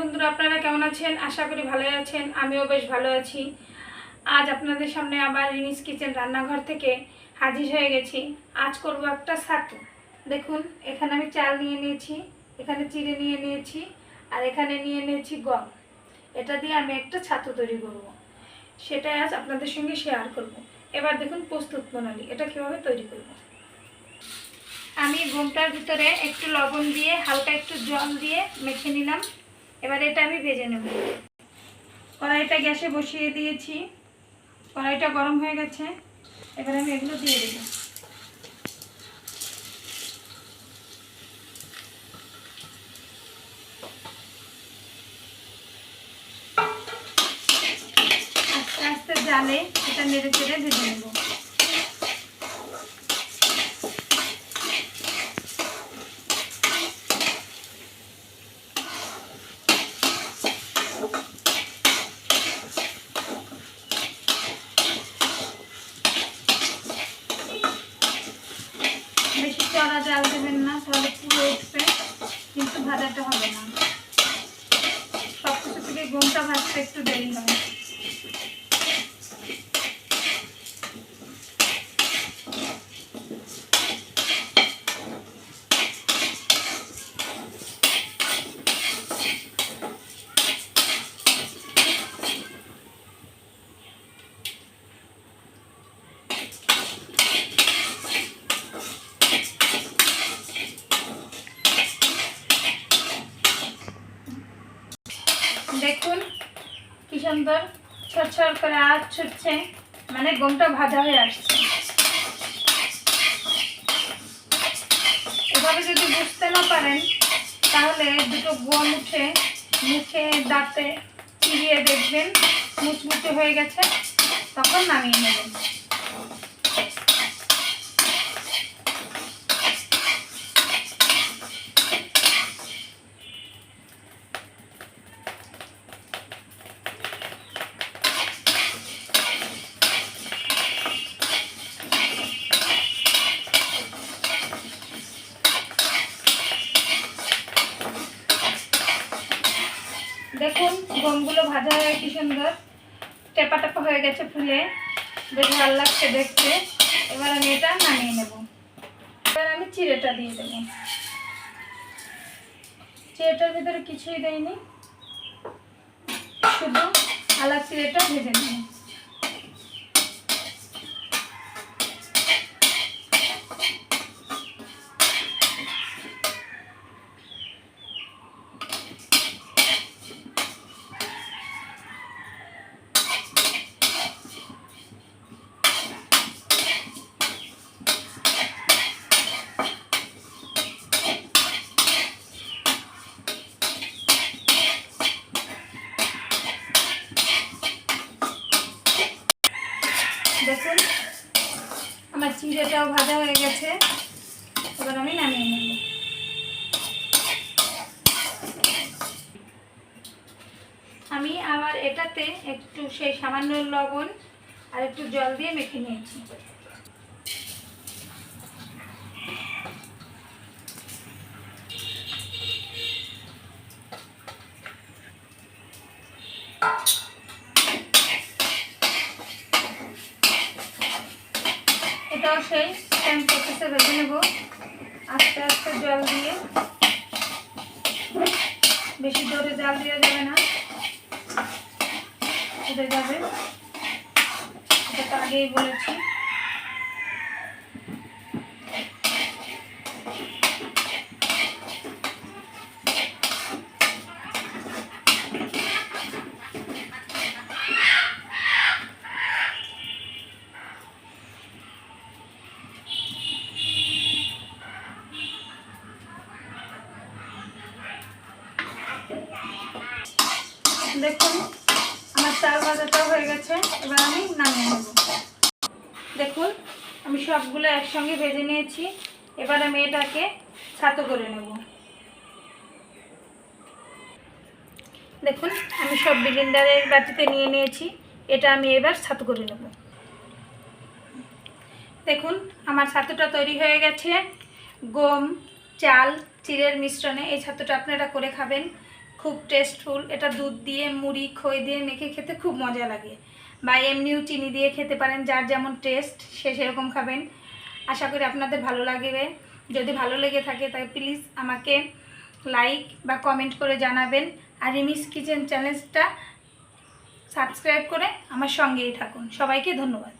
বন্ধুরা, আপনারা কেমন আছেন? আশা করি ভালোই আছেন। আমিও বেশ ভালো আছি। আজ আপনাদের সামনে আবার রিমিস কিচেন রান্নাঘর থেকে হাজির হয়ে গেছি। আজ করব একটা ছাতু দেখুন, এখানে আমি চাল নিয়ে নিয়েছি, এখানে চিড়ে নিয়ে নিয়েছি, আর এখানে নিয়ে নিয়েছি গম। এটা দিয়ে আমি একটা ছাতু তৈরি করব। সেটাই আজ আপনাদের সঙ্গে শেয়ার করব। এবার দেখুন প্রস্তুত প্রণালী, এটা কীভাবে তৈরি করব। আমি ঘুমটার ভিতরে একটু লবণ দিয়ে, হালকা একটু জল দিয়ে মেখে নিলাম। এবার এটা আমি ভেজে নেব। কড়াইটা গ্যাসে বসিয়ে দিয়েছি। কড়াইটা গরম হয়ে গেছে। এবার আমি এগুলো দিয়ে দেব। আস্তে আস্তে জালে এটা নেড়ে চেড়ে ভেজে নেব। বেশি চড়া জাল দেবেন না, তাহলে পুরো উঠবে, কিন্তু ভাজাটা হবে না। সব কিছু থেকে গমটা ভাজতে একটু দেরি হয় দেখুন কি সুন্দর ছড়ছড় করে আজ ছুটছে মানে গমটা ভাজা হয়ে আসছে। এভাবে যদি বুঝতে না পারেন, তাহলে দুটো গম উঠে মুখে দাঁতে চিরিয়ে দেখবেন, মুচমুচে হয়ে গেছে, তখন নামিয়ে নেবেন। দেখুন, গমগুলো ভাজা হয়ে কি সুন্দর। টেপা টেপা হয়ে গেছে ফুলে। বেশ ভালো লাগছে দেখতে। এবার আমি এটা নামিয়ে নেব। এবার আমি চিড়েটা দিয়ে দেবো। চিড়েটার ভিতরে কিছুই দেয়নি শুধু আলাদা চিড়েটা ভেজে নেব দেখুন, আমার চিড়েটাও ভাজা হয়ে গেছে। এবার আমি নামিয়ে নেব। আমি আমার এটাতে একটু সেই সামান্য লবণ আর একটু জল দিয়ে মেখে নিয়েছি। এটাও সেই সেম প্রসেসে ভেজে নেব। আস্তে আস্তে জল দিয়ে। বেশি জোরে জাল দেওয়া যাবে না। উঠে যাবে। এটা তো আগেই বলেছি। দেখুন, আমার চাল ভাজাটাও হয়ে গেছে, এবার আমি নামিয়ে নেব। দেখুন, আমি সবগুলো একসঙ্গে ভেজে নিয়েছি, এবার আমি এটাকে ছাতো করে নেব। দেখুন, আমি সব বিলিন্ডারের বাটিতে নিয়ে নিয়েছি, এটা আমি এবার ছাতু করে নেব। দেখুন, আমার ছাতুটা তৈরি হয়ে গেছে। গম, চাল, চিড়ের মিশ্রণে এই ছাতুটা আপনারা করে খাবেন। খুব টেস্টফুল এটা দুধ দিয়ে, মুড়ি, খই দিয়ে মেখে খেতে খুব মজা লাগে। বা এমনিও চিনি দিয়ে খেতে পারেন, যার যেমন টেস্ট সে সেরকম খাবেন। আশা করি আপনাদের ভালো লাগবে। যদি ভালো লেগে থাকে, তাই প্লিজ আমাকে লাইক বা কমেন্ট করে জানাবেন। আর রিমিস কিচেন চ্যানেলটা সাবস্ক্রাইব করে আমার সঙ্গেই থাকুন। সবাইকে ধন্যবাদ।